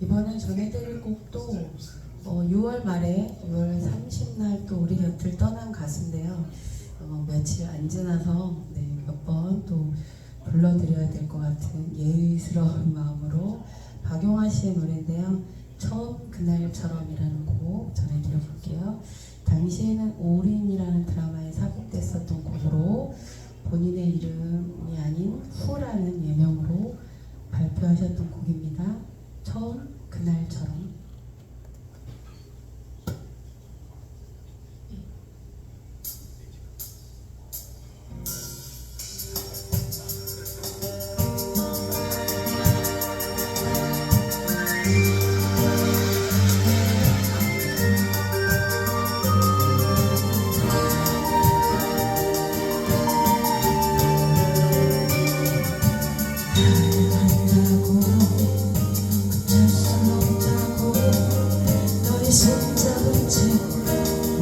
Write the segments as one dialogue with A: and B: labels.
A: 이번에 전해 드릴 곡도 어, 6월 말에 6월 30날 또 우리 곁을 떠난 가수인데요. 어, 며칠 안 지나서 네, 몇번 또 불러드려야 될 것 같은 예의스러운 마음으로 박용화 씨의 노래인데요. 처음 그날처럼이라는 곡 전해드려 볼게요. 당시에는 올인이라는 드라마에 삽입됐었던 곡으로 본인의 이름이 아닌 후라는 예명으로 발표하셨던 곡입니다. 처음 그날처럼.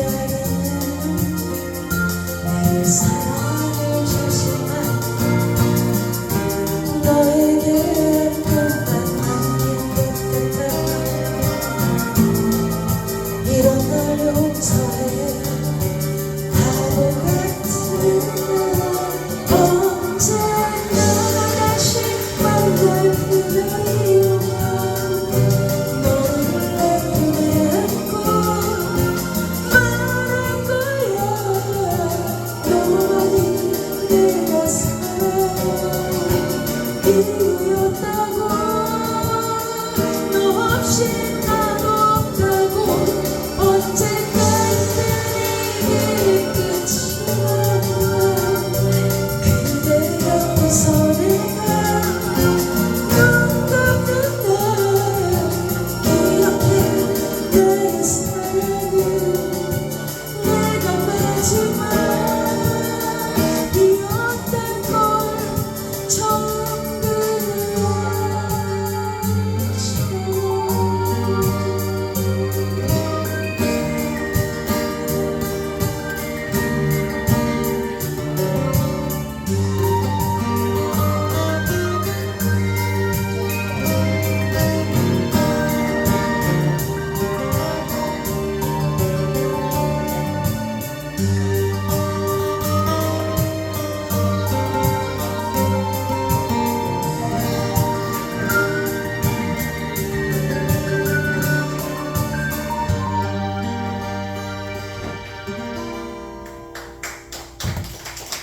B: say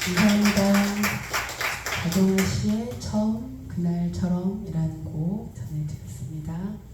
B: 감사합니다. 박용호 씨의 처음 그날처럼이라는 곡
A: 전해드렸습니다.